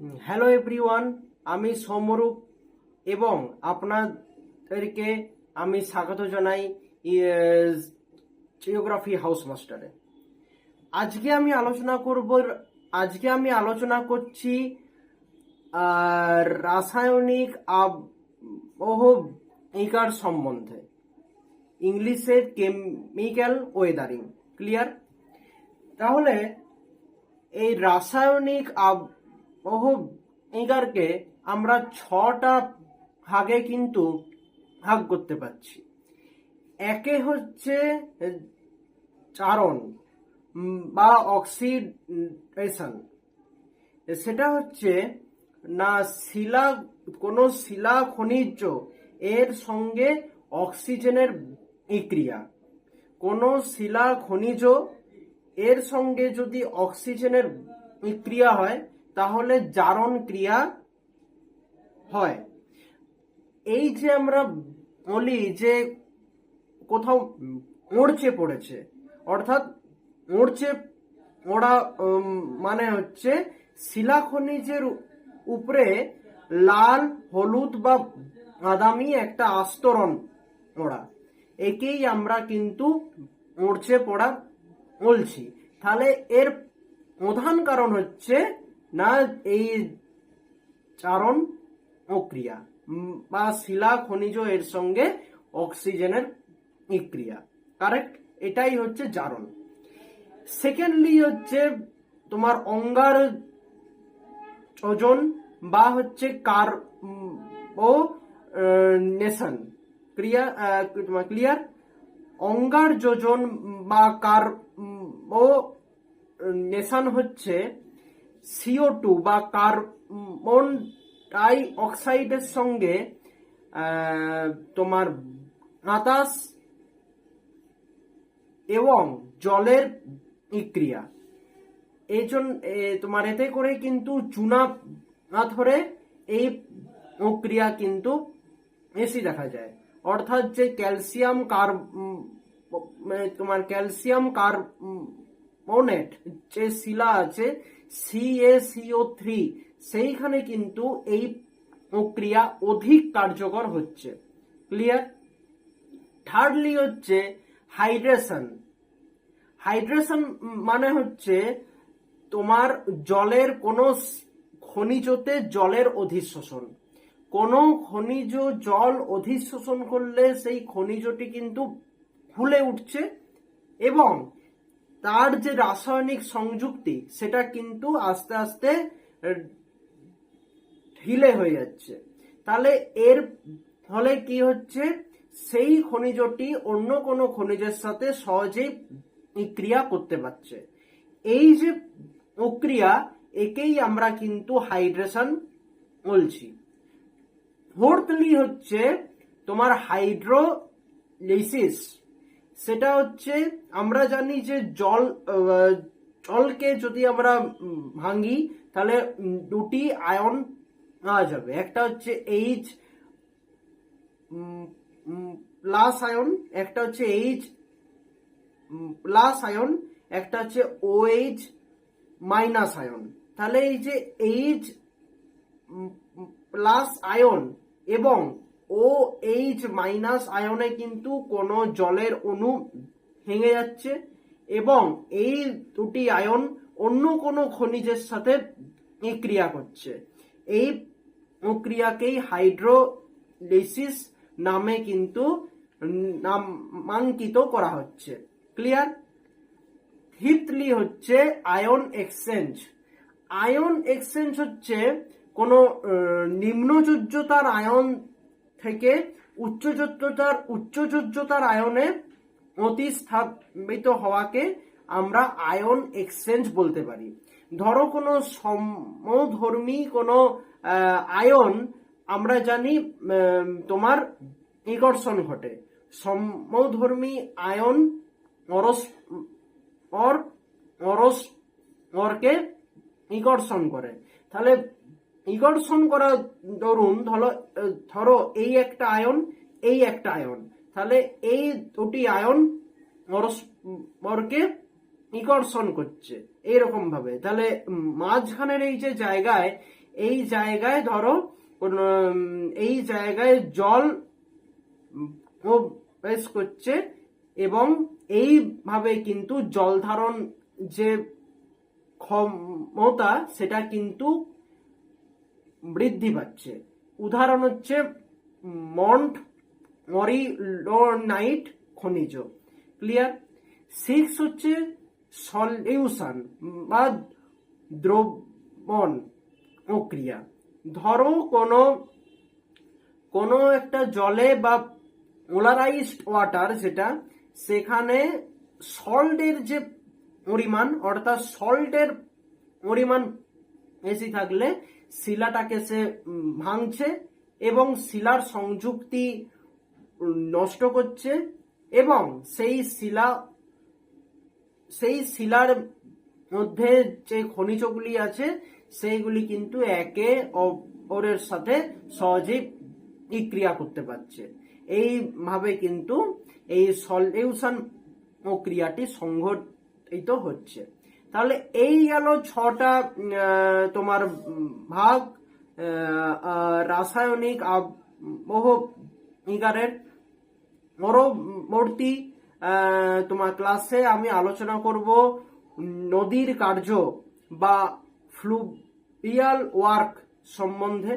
Hello everyone আমি সমরূপ এবং আপনাদেরকে আমি স্বাগত জানাই জিওগ্রাফি হাউস মাস্টারে আজকে আমি আলোচনা করব, আজকে আমি আলোচনা করছি রাসায়নিক আবহবিকার সম্বন্ধে। ইংলিশে কেমিক্যাল ওয়েদারিং ক্লিয়ার তাহলে এই রাসায়নিক আবহবিকারকে আমরা ছটা ভাগে কিন্তু ভাগ করতে পারছি। একে হচ্ছে চারণ বা অক্সিডেশন। সেটা হচ্ছে না শিলা, কোনো শিলা খনিজ এর সঙ্গে অক্সিজেনের বিক্রিয়া। কোনো শিলা খনিজ এর সঙ্গে যদি অক্সিজেনের বিক্রিয়া হয় তাহলে জারণ ক্রিয়া হয়। এই যে আমরা বলি যে কোথাও মরচে পড়েছে, অর্থাৎ মরচে ওরা মানে হচ্ছে শিলা খনিজের উপরে লাল, হলুদ বা বাদামি একটা আস্তরণ ওরা একেই আমরা কিন্তু মরচে পড়া বলছি। তাহলে এর প্রধান কারণ হচ্ছে না এই চারণ প্রক্রিয়া বা শিলা খনিজ এর সঙ্গে অক্সিজেনের বিক্রিয়া। কারেক্ট এটাই হচ্ছে জারণ। সেকেন্ডলি হচ্ছে তোমার অঙ্গার ওজন, বা হচ্ছে কার ও নেশন। ক্রিয়া তোমার ক্লিয়ার অঙ্গার যোজন, বা কার ও, নেশন হচ্ছে সিও টু বা কার্বন ডাই অক্সাইডের সঙ্গে তোমার বাতাস এবং জলের বিক্রিয়া। এই জন্য তোমার এতে করে কিন্তু চুনা পাথরে এই প্রক্রিয়া কিন্তু বেশি দেখা যায়। অর্থাৎ যে ক্যালসিয়াম কার তোমার ক্যালসিয়াম কার্বনেট যে শিলা আছে সিএসিও থ্রি সেইখানে কিন্তু এই প্রক্রিয়া অধিক কার্যকর হচ্ছে। ক্লিয়ার থার্ডলি হচ্ছে হাইড্রেশন হাইড্রেশন মানে হচ্ছে তোমার জলের কোনো খনিজতে জলের অধিশোষণ। কোনো খনিজ জল অধিশোষণ করলে সেই খনিজটি কিন্তু ফুলে উঠছে এবং তার যে রাসায়নিক সংযুক্তি, সেটা কিন্তু আস্তে আস্তে ঢিলে হয়ে যাচ্ছে। তাহলে এর ফলে কি হচ্ছে? সেই খনিজটি অন্য কোনো খনিজের সাথে সহজেই ক্রিয়া করতে পারছে। এই যে প্রক্রিয়া, একেই আমরা কিন্তু হাইড্রেশন বলছি। ফোর্থলি হচ্ছে তোমার হাইড্রোলিসিস। সেটা হচ্ছে, আমরা জানি যে জল জলকে যদি আমরা ভাঙি, তাহলে দুটি আয়ন পাওয়া যাবে। একটা হচ্ছে এইচ প্লাস আয়ন, একটা হচ্ছে এইচ প্লাস আয়ন, একটা হচ্ছে ও এইচ মাইনাস আয়ন। তাহলে এই যে এইচ প্লাস আয়ন এবং ও এইচ মাইনাস আয়নে কিন্তু কোনো জলের অণু ভেঙে যাচ্ছে এবং এই দুটি আয়ন অন্য কোনো খনিজের সাথে ক্রিয়া করছে। এই প্রক্রিয়াকেই হাইড্রোলিসিস নামে কিন্তু নামাঙ্কিত করা হচ্ছে। ক্লিয়ার ফিফথলি হচ্ছে আয়ন এক্সচেঞ্জ আয়ন এক্সচেঞ্জ হচ্ছে কোনো আহ, নিম্ন যোজ্যতার আয়ন থেকে উচ্চ যোজ্যতার উচ্চ যোজ্যতার আয়নে প্রতিস্থাপিত হওয়াকে আমরা আয়ন এক্সচেঞ্জ বলতে পারি। ধরো কোনো সমধর্মী কোনো আয়ন আমরা জানি তোমার বিকর্ষণ ঘটে। সমধর্মী আয়ন অরস, অর, অরস, অরকে বিকর্ষণ করে। তাহলে বিকর্ষণ করা ধরুন, ধরো ধরো এই একটা আয়ন, এই একটা আয়ন। তাহলে এই দুটি আয়ন পরস্পরকে বিকর্ষণ করছে এইরকম ভাবে তাহলে মাঝখানের এই যে জায়গায়, এই জায়গায় ধরো এই জায়গায় জল প্রবেশ করছে এবং এইভাবে কিন্তু জল ধারণ যে ক্ষমতা, সেটা কিন্তু বৃদ্ধি পাচ্ছে। উদাহরণ হচ্ছে মন্ট মরিলোনাইট খনিজ। ক্লিয়ার সিক্স হচ্ছে সলিউশন বা দ্রবণ প্রক্রিয়া। ধরো কোনো কোনো একটা জলে বা পোলারাইজড ওয়াটার যেটা, সেখানে সল্টের যে পরিমাণ, অর্থাৎ সল্টের পরিমাণ বেশি থাকলে শিলাটাকে সে ভাঙছে এবং শিলার সংযুক্তি নষ্ট করছে এবং সেই শিলা, সেই শিলার মধ্যে যে খনিজগুলি আছে, সেইগুলি কিন্তু একে অপরের সাথে সহজেই বিক্রিয়া করতে পারছে। এইভাবে কিন্তু এই সলিউশন প্রক্রিয়াটি সংঘটিত হচ্ছে। তাহলে এই গেল ছটা তোমার ভাগ রাসায়নিক আবহবিকারের পরবর্তী তোমার ক্লাসে আমি আলোচনা করব নদীর কার্য বা ফ্লুভিয়াল ওয়ার্ক সম্বন্ধে।